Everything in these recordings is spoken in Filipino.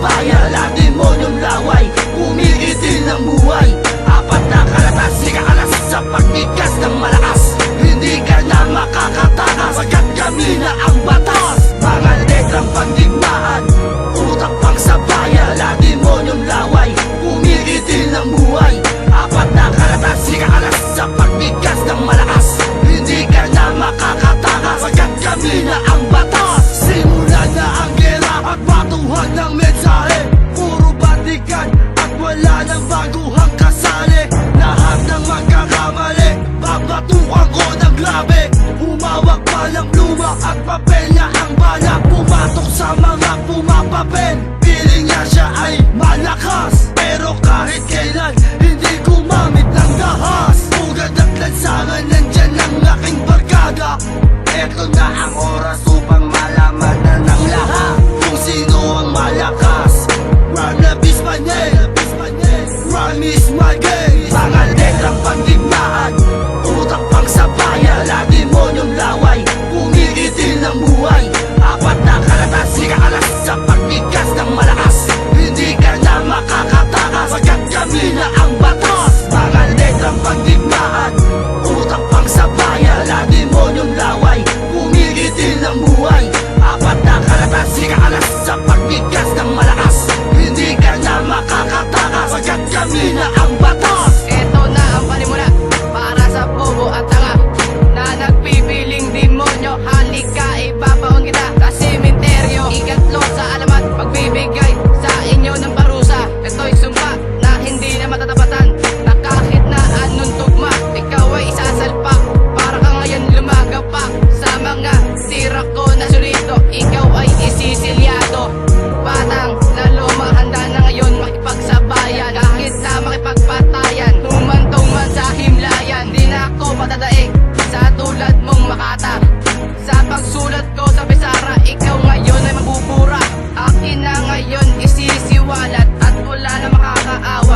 bayan. Wala demonyong laway Umiitil ng buhay. Apat na kalatas Sika alas sa pagnikas ng malakas. like it.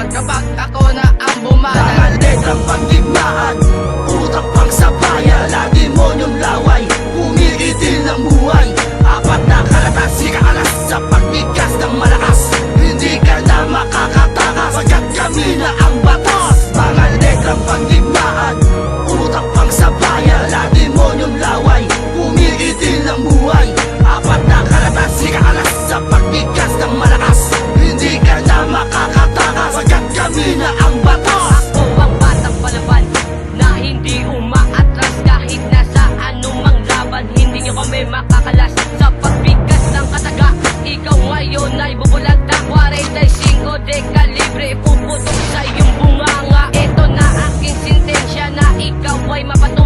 At kapag ako na ang bumanat Balalit ang pagdigmaan Utak pang sabayan ngayon ay bubulag na 45 de kalibre Puputok sa iyong bunganga. Ito na aking sintensya na ikaw ay mapatuloy